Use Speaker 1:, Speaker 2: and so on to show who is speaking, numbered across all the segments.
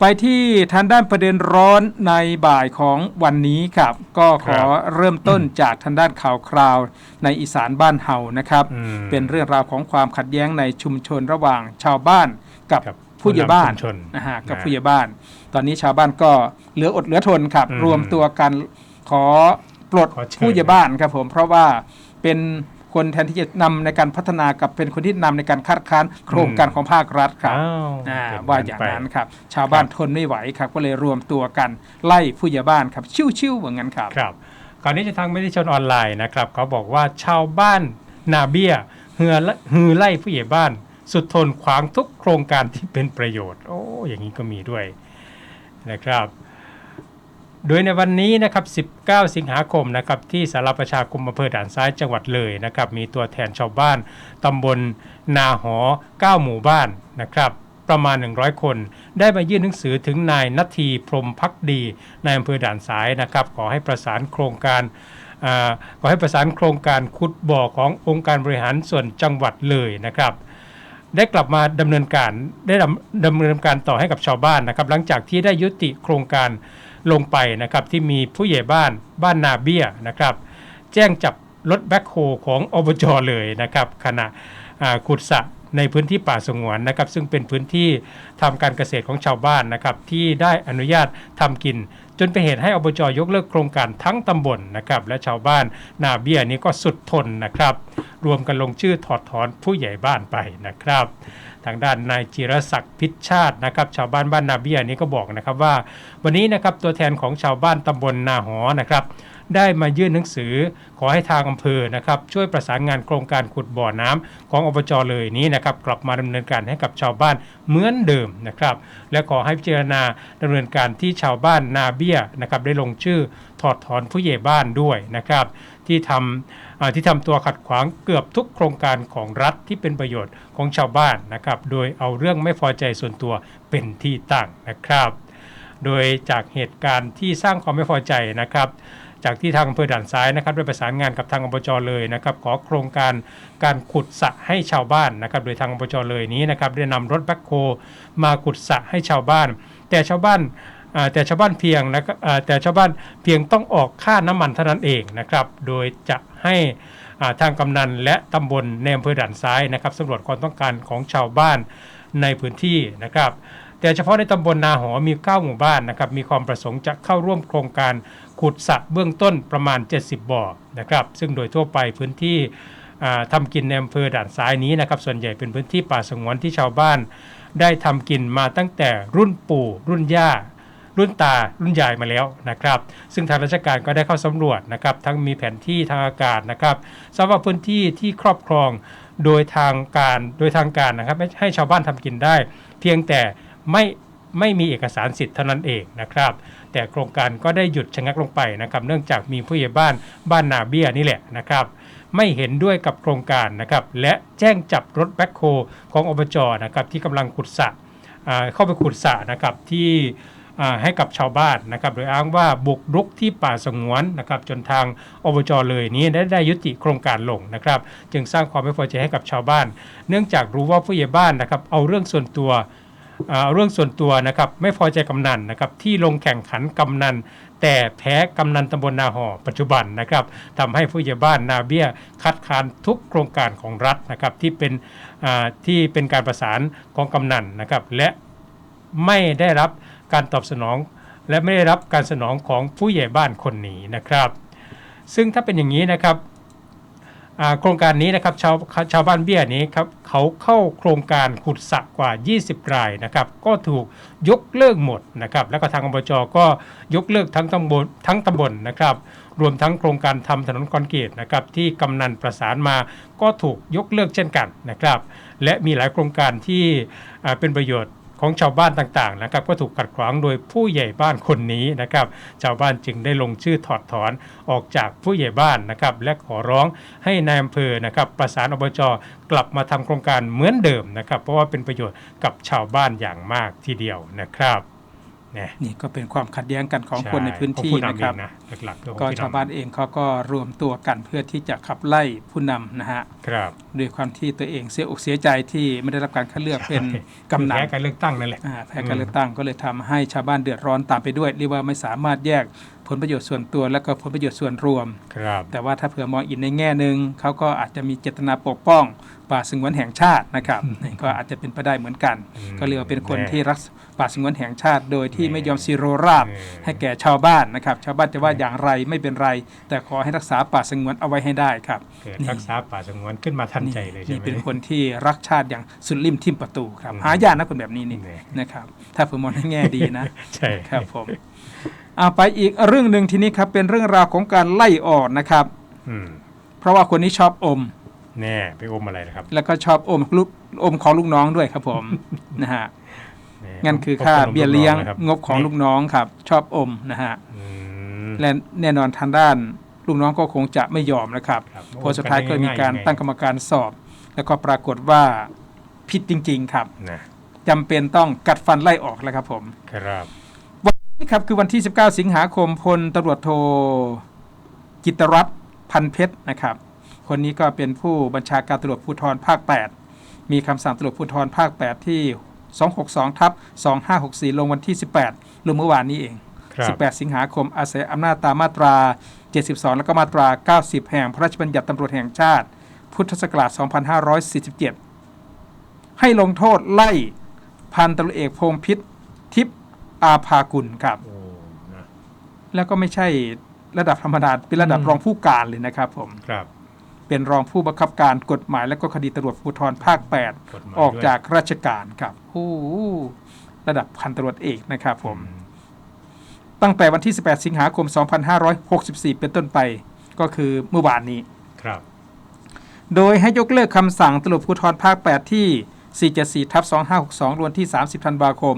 Speaker 1: ไปที่ทางด้านประเด็นร้อนในบ่ายของวันนี้ครับ ก็ขอเริ่มต้นจากทางด้านข่าวคราวในอีสานบ้านเฮานะครับ
Speaker 2: อืม
Speaker 1: เป็นเรื่องราวของความขัดแย้งในชุมชนระหว่างชาวบ้านกับ
Speaker 2: กับ
Speaker 1: ผู้ใหญ่บ้าน
Speaker 2: ผู้นำชุมชน
Speaker 1: นะฮะกับ
Speaker 2: นะ
Speaker 1: ผู้ใหญ่บ้าน ตอนนี้ชาวบ้านก็เหลืออดเหลือทนครับ
Speaker 2: อืม
Speaker 1: รวมตัวกันขอปลด
Speaker 2: ขอเชิญ
Speaker 1: ผู้ใหญ่บ้านครับผมเพราะว่าเป็น คนแทนที่จะนำในการพัฒนากับเป็นคนที่นำในการคัดค้านโครงการของภาครัฐครับ
Speaker 2: อ้าว
Speaker 1: อ่า
Speaker 2: เป็น
Speaker 1: ว่าอย่าง
Speaker 2: ไป
Speaker 1: นั้นครับ ชาวบ้านทนไม่ไหวครับ ก็เลยรวมตัวกันไล่ผู้ใหญ่บ้านครับ ชิวๆเหมือนกันครับ
Speaker 2: ครับคราวนี้จะทางไม่ได้ชนออนไลน์นะครับเขาบอกว่าชาวบ้านนาเบียเหือละฮือไล่ผู้ใหญ่บ้าน สุดทนขวางทุกโครงการที่เป็นประโยชน์ โอ้อย่างนี้ก็มีด้วยนะครับ โดยในวันนี้นะครับ 19 สิงหาคมนะครับที่สารประชาคมอำเภอด่านซ้ายจังหวัดเลยนะครับมีตัวแทนชาวบ้านตำบลนาหอ 9 หมู่บ้านนะครับประมาณ 100 คน ได้มายื่นหนังสือถึงนายนาทีพรมพักดีในอำเภอด่านซ้ายนะครับขอให้ประสานโครงการอขอให้ประสานโครงการขุดบ่อขององค์การบริหารส่วนจังหวัดเลยนะครับได้กลับมาดำเนินการได้ดำดำเนินการต่อให้กับชาวบ้านนะครับหลังจากที่ได้ยุติโครงการ ลงไปนะครับที่มีผู้ใหญ่บ้านบ้านนาเบี้ยนะครับแจ้งจับรถแบ็คโฮของอบจเลยนะครับขณะขุดสระในพื้นที่ป่าสงวนนะครับ ซึ่งเป็นพื้นที่ทำการเกษตรของชาวบ้านนะครับที่ได้อนุญาตทำกิน จนเป็นเหตุให้อบจยกเลิกโครงการทั้งตำบลนะครับและชาวบ้านนาเบียนี้ก็สุดทนนะครับ รวมกันลงชื่อถอดถอนผู้ใหญ่บ้านไปนะครับ ทางด้านนายจิรศักดิ์พิชชาตินะครับ ชาวบ้านบ้านนาเบียนี้ก็บอกนะครับว่า วันนี้นะครับตัวแทนของชาวบ้านตำบลนาหอนะครับ ได้มายื่นหนังสือ ขอให้ทางอำเภอนะครับช่วยประสานงานโครงการขุดบ่อน้ำของอบจเลยนี้นะครับกลับมาดำเนินการให้กับชาวบ้านเหมือนเดิมนะครับและขอให้พิจารณาดำเนินการที่ชาวบ้านนาเบี้ยนะครับได้ลงชื่อถอดถอนผู้ใหญ่บ้านด้วยนะครับที่ทำที่ทำตัวขัดขวางเกือบทุกโครงการของรัฐที่เป็นประโยชน์ของชาวบ้านนะครับ โดยเอาเรื่องไม่พอใจส่วนตัวเป็นที่ตั้งนะครับ โดยจากเหตุการณ์ที่สร้างความไม่พอใจนะครับ จากที่ทางอำเภอด่านซ้ายนะครับได้ประสานงานกับทางอบจเลยนะครับขอโครงการการขุดสระให้ชาวบ้านนะครับโดยทางอบจเลยนี้นะครับได้นำรถแบ็คโฮมาขุดสระให้ชาวบ้าน แต่ชาวบ้านแต่ชาวบ้านเพียงนะครับแต่ชาวบ้านเพียงต้องออกค่าน้ำมันเท่านั้นเองนะครับโดยจะให้ทางกำนันและตำบลในอำเภอด่านซ้ายนะครับสำรวจความต้องการของชาวบ้านในพื้นที่นะครับ แต่เฉพาะในตำบลนาหอมี 9 หมู่บ้านนะครับมีความประสงค์จะเข้าร่วมโครงการขุดสระเบื้องต้นประมาณ 70 บ่อนะครับซึ่งโดยทั่วไปพื้นที่ทำกินในอำเภอด่านซ้ายนี้นะครับส่วนใหญ่เป็นพื้นที่ป่าสงวนที่ชาวบ้าน ได้ทำกินมาตั้งแต่รุ่นปู่ รุ่นย่า รุ่นตา รุ่นยายมาแล้วนะครับ ซึ่งทางราชการก็ได้เข้าสำรวจนะครับทั้งมีแผนที่ทางอากาศนะครับสำหรับพื้นที่ที่ครอบครองโดยทางการโดยทางการนะครับให้ให้ชาวบ้านทำกินได้ เพียงแต่ ไม่ไม่มีเอกสารสิทธิ์เท่านั้นเองนะครับ แต่โครงการก็ได้หยุดชะงักลงไปนะครับ เนื่องจากมีผู้ใหญ่บ้านบ้านนาเบียนี่แหละนะครับ ไม่เห็นด้วยกับโครงการนะครับ และแจ้งจับรถแบ็คโฮของอบจนะครับที่กำลังขุดสระเข้าไปขุดสระนะครับที่ให้กับชาวบ้านนะครับโดยอ้างว่าบุกรุกที่ป่าสงวนนะครับจนทางอบจเลยนี้ได้ได้ยุติโครงการลงนะครับ จึงสร้างความไม่พอใจให้กับชาวบ้าน เนื่องจากรู้ว่าผู้ใหญ่บ้านนะครับเอาเรื่องส่วนตัว เรื่องส่วนตัวนะครับไม่พอใจกำนันนะครับที่ลงแข่งขันกำนัน แต่แพ้กำนันตำบลนาหอปัจจุบันนะครับทำให้ผู้ใหญ่บ้านนาเบี้ยคัดค้านทุกโครงการของรัฐนะครับที่เป็นที่เป็นการประสานของกำนันนะครับและไม่ได้รับการตอบสนอง และไม่ได้รับการสนองของผู้ใหญ่บ้านคนนี้นะครับ ซึ่งถ้าเป็นอย่างนี้นะครับ โครงการนี้นะครับชาวชาวบ้านเบี้ยนี้ครับเขาเข้าโครงการขุดสระกว่า 20 รายนะครับก็ถูกยกเลิกหมดนะครับแล้วก็ทางอบจก็ยกเลิกทั้งตำบลทั้งตำบลนะครับรวมทั้งโครงการทำถนนคอนกรีตนะครับที่กำนันประสานมาก็ถูกยกเลิกเช่นกันนะครับและมีหลายโครงการที่เป็นประโยชน์ ของชาวบ้านต่างๆนะครับก็ถูกขัดขวางโดยผู้ใหญ่บ้านคนนี้นะครับชาวบ้านจึงได้ลงชื่อถอดถอนออกจากผู้ใหญ่บ้านนะครับและขอร้องให้นายอำเภอนะครับประสานอบจกลับมาทำโครงการเหมือนเดิมนะครับเพราะว่าเป็นประโยชน์กับชาวบ้านอย่างมากทีเดียวนะครับ นะ
Speaker 1: นี่ก็เป็นความขัดแย้งกันของ
Speaker 2: ช่
Speaker 1: คนในพื้นที่
Speaker 2: ของผู้
Speaker 1: นะครับ
Speaker 2: เองนะหลักๆด้วยของ
Speaker 1: ก็
Speaker 2: ผู้
Speaker 1: ชาวบ้านเองเขาก็รวมตัวกันเพื่อที่จะขับไล่ผู้นำนะฮะ
Speaker 2: ครับ
Speaker 1: ด้วยความที่ตัวเองเสียอกเสียใจที่ไม่ได้รับการคัดเลือกเป็นกำนัน
Speaker 2: แพ้การเลือกตั้งนั่นแหละ
Speaker 1: อ่าแพ้การเลือกตั้งก็เลยทำให้ชาวบ้านเดือดร้อนตามไปด้วยเรียกว่าไม่สามารถแยก ผลประโยชน์ส่วนตัวและก็ผลประโยชน์ส่วนรวม
Speaker 2: ครับ
Speaker 1: แต่ว่าถ้าเผื่อมองอีกในแง่หนึ่งเขาก็อาจจะมีเจตนาปกป้อง ป่าสงวนแห่งชาตินะครับนี่ก็อาจจะเป็นไปได้เหมือนกัน
Speaker 2: อืม
Speaker 1: ก็เรียกว่าเป็นคน
Speaker 2: แน่
Speaker 1: ที่รักป่าสงวนแห่งชาติ โดยที่
Speaker 2: แน่
Speaker 1: ไม่ยอมซีโรราบ
Speaker 2: เออ
Speaker 1: ให้แก่ชาวบ้านนะครับ ชาวบ้านจะว่าอย่างไรไม่เป็นไร แต่ขอให้รักษาป่าสงวนเอาไว้ให้ได้ครับ
Speaker 2: เกิดรักษาป่าสงวนขึ้นมาทันใจเลยใช่
Speaker 1: นี่
Speaker 2: ไหม
Speaker 1: เป็นคนที่รักชาติอย่างสุดริมทิมประตูครับ
Speaker 2: อืม
Speaker 1: หายากนะคนแบบนี้นี่
Speaker 2: แน่
Speaker 1: นะครับ ถ้าผมมองในแง่ดีนะ
Speaker 2: ใช่
Speaker 1: ครับผม เอาไปอีกเรื่องหนึ่งทีนี้ครับเป็นเรื่องราวของการไล่ออกนะครับ
Speaker 2: อืม
Speaker 1: เพราะว่าคนนี้ชอบอม
Speaker 2: แน่ไปอมอะไรนะครับ
Speaker 1: แล้วก็ชอบอมลูกอมของลูกน้องด้วยครับผม นะฮะ
Speaker 2: แน่
Speaker 1: งั้นคือค่าเบี้ยเลี้ยง
Speaker 2: ขนมลูกน้อนะครับ
Speaker 1: งบของลูกน้องครับ ชอบอมนะฮะ
Speaker 2: อืม
Speaker 1: และแน่นอนทางด้านลูกน้องก็คงจะไม่ยอมนะครับ
Speaker 2: ครับ
Speaker 1: เพอสุดท้ายก็มีการ
Speaker 2: ง่ายๆ
Speaker 1: ตั้งกรรมการสอบ แล้วก็ปรากฏว่าผิดจริง ๆ ครับ
Speaker 2: นะ
Speaker 1: จำเป็นต้องกัดฟันไล่ออกแล้วครับผม
Speaker 2: ครับ
Speaker 1: นี่ครับคือวันที่ 19 สิงหาคมพลตำรวจโทกิตรัตน์พันเพชรนะครับ คนนี้ก็เป็นผู้บัญชาการตำรวจภูธรภาค 8 มีคำสั่งตำรวจภูธรภาค 8 ที่ 262ทับ2564 ลงวันที่ 18ลงเมื่อวานนี้เอง
Speaker 2: ครับ
Speaker 1: 18 สิงหาคมอาศัยอำนาจตามมาตรา 72 แล้วก็มาตรา 90 แห่งพระราชบัญญัติตำรวจแห่งชาติ พุทธศักราช 2547 ให้ลงโทษไล่พันตำรวจเอกพงษ์พิษทิพย์ อาภากุลครับ
Speaker 2: โอ้นะ
Speaker 1: แล้วก็ไม่ใช่ระดับธรรมดาเป็นระดับ
Speaker 2: อืม
Speaker 1: รองผู้การเลยนะครับผม
Speaker 2: ครับ
Speaker 1: เป็นรองผู้บังคับการกฎหมายและก็คดีตำรวจภูธรภาค
Speaker 2: กฎหมาย
Speaker 1: 8ออกจากราชการครับโอ้โหระดับพันตำรวจเอกนะครับผม
Speaker 2: อื
Speaker 1: ตั้งแต่วันที่ 18 สิงหาคม 2564 เป็นต้นไป ก็คือเมื่อวานนี้
Speaker 2: ครับ
Speaker 1: โดยให้ยกเลิกคำสั่งตำรวจภูธรภาค 8 ที่ 474ทับ2562รวนที่ 30 ธันวาคม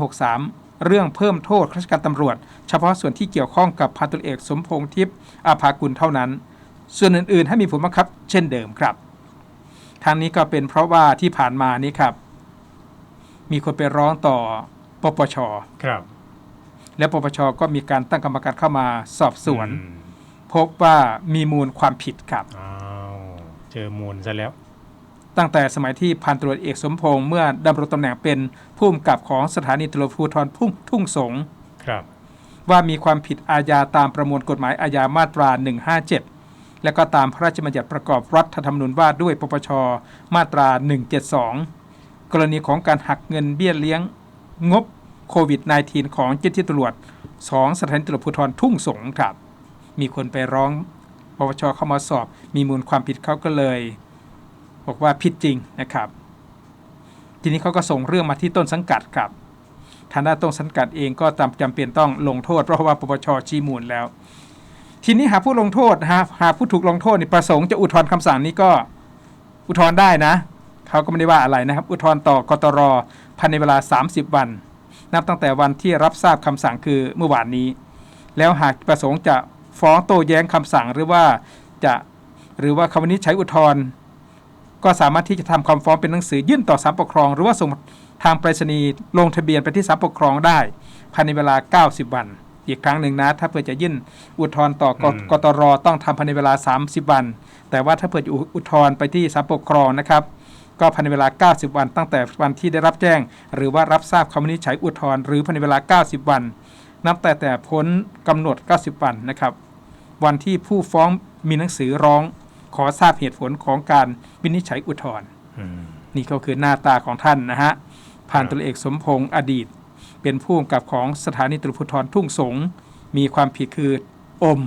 Speaker 1: 2563 เรื่องเพิ่มโทษข้าราชการตำรวจ เฉพาะส่วนที่เกี่ยวข้องกับพันตำรวจเอกสมพงษ์ทิพย์อาภากุลเท่านั้น ส่วนอื่นๆ ให้มีผลบังคับ เช่นเดิมครับทางนี้ก็เป็นเพราะว่าที่ผ่านมานี้ครับ มีคนไปร้องต่อปปช
Speaker 2: ครับ
Speaker 1: และปปชก็มีการตั้งกรรมการเข้ามาสอบสวน
Speaker 2: อืม
Speaker 1: พบว่ามีมูลความผิดครับ
Speaker 2: อ้าวเจอมูลซะแล้ว
Speaker 1: ตั้งแต่สมัยที่พันตำรวจเอกสมพงษ์เมื่อดำรงตำแหน่งเป็นผู้กำกับของสถานีตำรวจภูธรพุ่งทุ่งสง
Speaker 2: ครับ
Speaker 1: ว่ามีความผิดอาญาตามประมวลกฎหมายอาญามาตรา 157 และก็ตามพระราชบัญญัติประกอบรัฐธรรมนูญว่าด้วยปปชมาตรา 172 กรณีของการหักเงินเบี้ยเลี้ยงงบโควิด -19 ของเจ้าหน้าที่ตำรวจสองสถานีตำรวจภูธรทุ่งสงครับ มีคนไปร้องปปชเข้ามาสอบ มีมูลความผิดเขาก็เลย บอกว่าผิดจริงนะครับ ทีนี้เขาก็ส่งเรื่องมาที่ต้นสังกัดครับทางด้านต้นสังกัดเองก็จำจำเป็นต้องลงโทษ เพราะว่าปปชชี้มูลแล้ว ทีนี้หากผู้ลงโทษหากหาผู้ถูกลงโทษนี่ประสงค์จะอุทธรณ์คำสั่งนี้ก็อุทธรณ์ได้นะเขาก็ไม่ได้ว่าอะไรนะครับ อุทธรณ์ต่อกตรภายในเวลา 30 วัน นับตั้งแต่วันที่รับทราบคำสั่งคือเมื่อวานนี้ แล้วหากประสงค์จะฟ้องโต้แย้งคำสั่งหรือว่าจะหรือว่าคำวินิจฉัยอุทธรณ์ ก็สามารถที่จะทำคำฟ้องเป็นหนังสือยื่นต่อศาลปกครอง หรือว่าส่งทางไปรษณีย์ลงทะเบียนไปที่ศาลปกครองได้ ภายในเวลา 90 วัน อีกครั้งหนึ่งนะ ถ้าเพื่อจะยื่นอุทธรณ์ต่อกกตรต้องทำภายในเวลา 30 วัน แต่ว่าถ้าเพื่อจะอุทธรณ์ไปที่ศาลปกครองนะครับก็ภายในเวลา 90 วันตั้งแต่วันที่ได้รับแจ้ง หรือว่ารับทราบคำวินิจฉัยอุทธรณ์หรือภายในเวลา 90 วัน นับแต่แต่พ้นกำหนด 90 วันนะครับ วันที่ผู้ฟ้องมีหนังสือร้อง ขอทราบเหตุผลของการวินิจฉัยอุทธรณ์
Speaker 2: อืม
Speaker 1: นี่ก็คือหน้าตาของท่านนะฮะพันตำรวจเอกสมพงษ์อดีต เป็นผู้กำกับของสถานีตำรวจภูธรทุ่งสงมีความผิดคืออม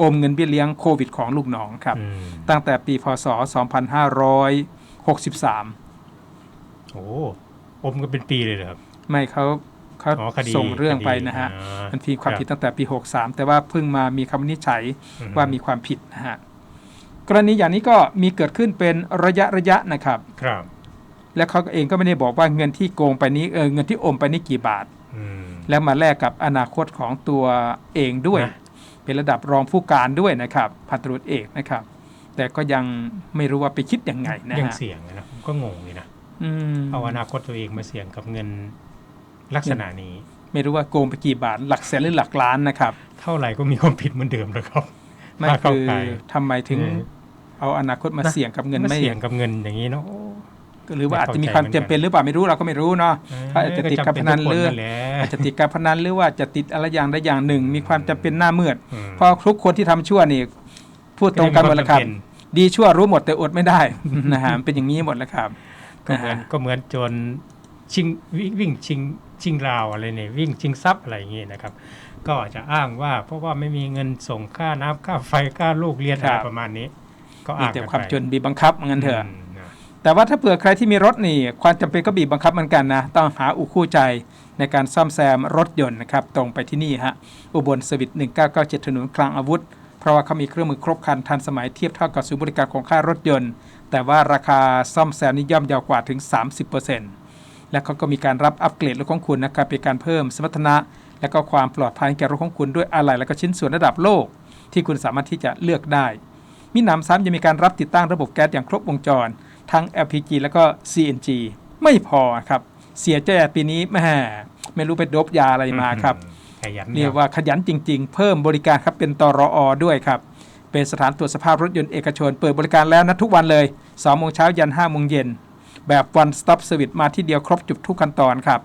Speaker 1: อมเงินเบี้ยเลี้ยงโควิดของลูกน้องครับ
Speaker 2: อืม
Speaker 1: ตั้งแต่ปีพศ 2563
Speaker 2: โอ้อมกันเป็นปีเลยเหรอครับ
Speaker 1: ไม่เขาเขา
Speaker 2: อ๋อคดี
Speaker 1: ส่งเรื่องไป
Speaker 2: คดี
Speaker 1: นะฮะ
Speaker 2: อ่า
Speaker 1: มันมีความผิด
Speaker 2: ครับ
Speaker 1: ตั้งแต่ปี 63 แต่ว่าเพิ่งมามีคำวินิจฉัย
Speaker 2: อืม
Speaker 1: ว่ามีความผิดนะฮะ กรณีอย่างนี้ก็มีเกิดขึ้นเป็นระยะระยะนะครับ
Speaker 2: ครับ
Speaker 1: และเขาเองก็ไม่ได้บอกว่าเงินที่โกงไปนี้เออเงินที่อมไปนี้กี่บาท
Speaker 2: อืม
Speaker 1: แล้วมาแลกกับอนาคตของตัวเองด้วย
Speaker 2: นะ
Speaker 1: เป็นระดับรองผู้การด้วยนะครับพันตำรวจเอกนะครับ แต่ก็ยังไม่รู้ว่าไปคิดยังไงนะ
Speaker 2: ยัง
Speaker 1: ฮะ
Speaker 2: เสี่ยงนะผมก็งงเลยนะ
Speaker 1: อืม
Speaker 2: เอาอนาคตตัวเองมาเสี่ยงกับเงินลักษณะนี้
Speaker 1: ไม่รู้ว่าโกงไปกี่บาท หลักแสนหรือหลักล้านนะครับ
Speaker 2: เท่าไหร่ก็มีความผิดเหมือนเดิมนะครับ
Speaker 1: ไม่
Speaker 2: ถ้าเข้า
Speaker 1: คือ
Speaker 2: ไป
Speaker 1: ทำไมถึง
Speaker 2: เออ
Speaker 1: เอาอนาคตมาเสี่ยงกับเงิน
Speaker 2: มา
Speaker 1: ไม่
Speaker 2: เสี่ยงกับเงินอย่างนี้เนาะโอ้
Speaker 1: หรือว่า
Speaker 2: ไม่
Speaker 1: อาจ
Speaker 2: เข้า
Speaker 1: จะมี
Speaker 2: ใจ
Speaker 1: ความ
Speaker 2: เหมือนกัน
Speaker 1: จำเป็นหรือเปล่าไม่รู้เราก็ไม่รู้เนาะถ้าอาจจะติดการพนันเลือด
Speaker 2: ก็จำป็ทุกคแหละ
Speaker 1: อาจจะติดการพนันหรือว่าจะติดอะไรอย่างใดอย่างหนึ่ง มีความจำเป็นหน้ามืด
Speaker 2: อืม
Speaker 1: เพราะทุกคนที่ทำชั่วนี่พูดตรงกันหมดแล้วครับ
Speaker 2: ก็จะมีวามจำเป็น
Speaker 1: ดีชั่วรู้หมดแต่อดไม่ได้นะฮะเป็นอย่างนี้หมดแล้วครับ
Speaker 2: ก็เหมือนก็เหมือนโจรชิงวิ่งวิ่งชิงชิงราวอะไรเนี่ยวิ่งชิงทรัพย์อะไรอย่างงี้นะครับ ก็จะอ้างว่าเพราะว่าไม่มีเงินส่งค่าน้ำค่าไฟค่าลูกเรียน
Speaker 1: ครั
Speaker 2: อะไร
Speaker 1: บ
Speaker 2: ประมาณนี้ก็
Speaker 1: มี
Speaker 2: อ้าง
Speaker 1: แต่
Speaker 2: กัน
Speaker 1: ความ
Speaker 2: ไป
Speaker 1: จนบีบบังคับเหมือนกันเถอะ
Speaker 2: มนะ
Speaker 1: แต่ว่าถ้าเผื่อใครที่มีรถนี่ ความจำเป็นก็บีบบังคับเหมือนกันนะ ต้องหาอุคู่ใจในการซ่อมแซมรถยนต์นะครับ ตรงไปที่นี่ฮะ อุบลสวิต1997 ถนนคลังอาวุธ เพราะว่าเขามีเครื่องมือครบครันทันสมัยเทียบเท่ากับศูนย์บริการของค่ายรถยนต์ แต่ว่าราคาซ่อมแซมนี่ย่อมเยาวกว่าถึง 30%และเขาก็มีการรับอัปเกรดรถของคุณนะครับเป็นการเพิ่มสมรรถนะ และก็ความปลอดภัยให้แก่รถของคุณด้วยอะไหล่และก็ชิ้นส่วนระดับโลก ที่คุณสามารถที่จะเลือกได้ มิหนำซ้ำยังมีการรับติดตั้งระบบแก๊สอย่างครบวงจร ทั้ง LPG แล้วก็ CNG ไม่พอครับ เสียใจปีนี้แม่ไม่รู้ไปโดบยาอะไรมาครับ
Speaker 2: ขยัน
Speaker 1: เรียกว่าขยันจริง ๆ เพิ่มบริการครับเป็นตรออด้วยครับ เป็นสถานตรวจสภาพรถยนต์เอกชน เปิดบริการแล้วนะทุกวันเลย2โมงเช้ายัน5โมงเย็นแบบ one stop service มาที่เดียวครบจุดทุกขั้นตอนครับ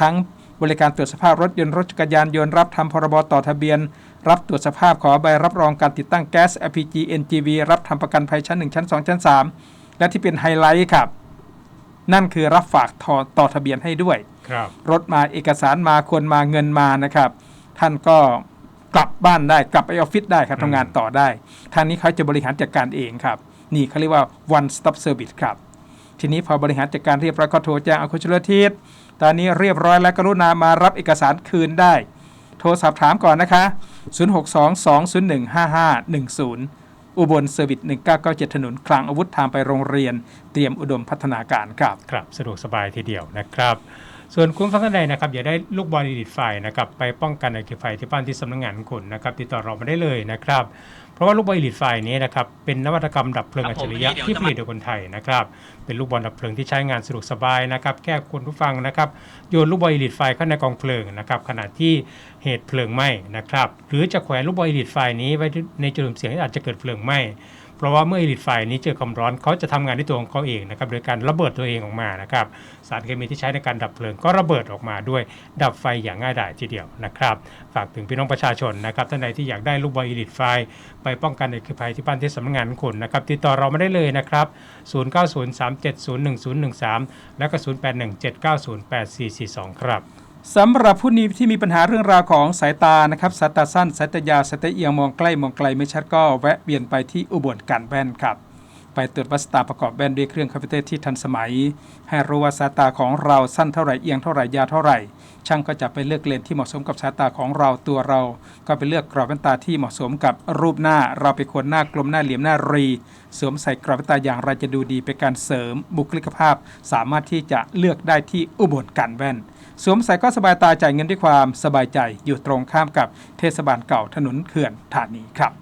Speaker 1: ทั้งบริการตรวจสภาพรถยนต์รถจักรยานยนต์รับทำพรบต่อทะเบียน รับตรวจสภาพขอใบรับรองการติดตั้งแก๊ส LPG NGV รับทำประกันภัยชั้น 1 ชั้น 2 ชั้น 3 และที่เป็นไฮไลท์ครับ นั่นคือรับฝากต่อต่อทะเบียนให้ด้วย
Speaker 2: ครับ
Speaker 1: รถมาเอกสารมาคนมาเงินมานะครับ ท่านก็กลับบ้านได้กลับไปออฟฟิศได้ครับ
Speaker 2: อืม
Speaker 1: ทำงานต่อได้ทางนี้เขาจะบริหารจัดการเองครับ นี่เขาเรียกว่า one stop service ครับ ทีนี้พอบริหารจัดการเรียบร้อยก็โทรแจ้งอาคุณชลทิศตอนนี้เรียบร้อยแล้วกรุณามารับเอกสารคืนได้ โทรสอบถามก่อนนะคะ 0622015510 อุบลเซอร์วิส1997 ถนนคลังอาวุธทางไปโรงเรียน เตรียมอุดมพัฒนาการครับ
Speaker 2: ครับ สะดวกสบายทีเดียวนะครับ ส่วนคุณฟังท่านใดนะครับอย่าได้ลูกบอลดีดไฟนะครับไปป้องกันอัคคีไฟที่บ้านที่สำนักงานของคุณนะครับติดต่อเรามาได้เลยนะครับ ราะว่าลูกบอลดีดไฟนี้นะครับเป็นนวัตกรรมดับเพลิง
Speaker 3: ครั
Speaker 2: อั
Speaker 3: บ
Speaker 2: จฉริ
Speaker 3: ผม
Speaker 2: ยะ
Speaker 3: เดี๋ยว
Speaker 2: ที่
Speaker 3: จะ
Speaker 2: ผ
Speaker 3: มา
Speaker 2: ลิตโดยคนไทยนะครับเป็นลูกบอลดับเพลิงที่ใช้งานสะดวกสบายนะครับแค่คุณผู้ฟังนะครับโยนลูกบอลดีดไฟเข้าในกองเพลิงนะครับขณะที่เหตุเพลิงไหม้นะครับหรือจะแขวนลูกบอลดีดไฟนี้ไว้ในจุดเสี่ยงที่อาจจะเกิดเพลิงไหม้ เพราะว่าเมื่ออิลิทไฟนี้เจอความร้อนเขาจะทำงานที่ตัวของเขาเองนะครับโดยการระเบิดตัวเองออกมานะครับสารเคมีที่ใช้ในการดับเพลิงก็ระเบิดออกมาด้วยดับไฟอย่างง่ายดายทีเดียวนะครับฝากถึงพี่น้องประชาชนนะครับท่านใดที่อยากได้ลูกบอลอิลิทไฟไปป้องกันอัคคีภัยที่บ้านที่สำนักงานของคุณนะครับติดต่อเรามาได้เลยนะครับ 0903701013 และก็ 0817908442 ครับ
Speaker 1: สำหรับผู้นี้ที่มีปัญหาเรื่องราวของสายตานะครับสายตาสั้นสายตายาวสายตาเอียงมองใกล้มองไกลไม่ชัดก็แวะเวียนไปที่อุบลการแว่นครับ ไปตรวจวัดสตาประกอบแว่นด้วยเครื่องคอมพิวเตอร์ที่ทันสมัย ให้รู้ว่าสายตาของเราสั้นเท่าไหร่เอียงเท่าไหร่ยาวเท่าไหร่ ช่างก็จะไปเลือกเลนส์ที่เหมาะสมกับสายตาของเราตัวเรา ก็ไปเลือกกรอบแว่นตาที่เหมาะสมกับรูปหน้า เราเป็นคนหน้ากลมหน้าเหลี่ยมหน้ารีสวมใส่กรอบแว่นตาอย่างไรจะดูดีเป็นการเสริมบุคลิกภาพ สามารถที่จะเลือกได้ที่อุบลการแว่น สวมใส่ก็สบายตาจ่ายเงินด้วยความสบายใจอยู่ตรงข้ามกับเทศบาลเก่าถนนเขื่อนธานีครับ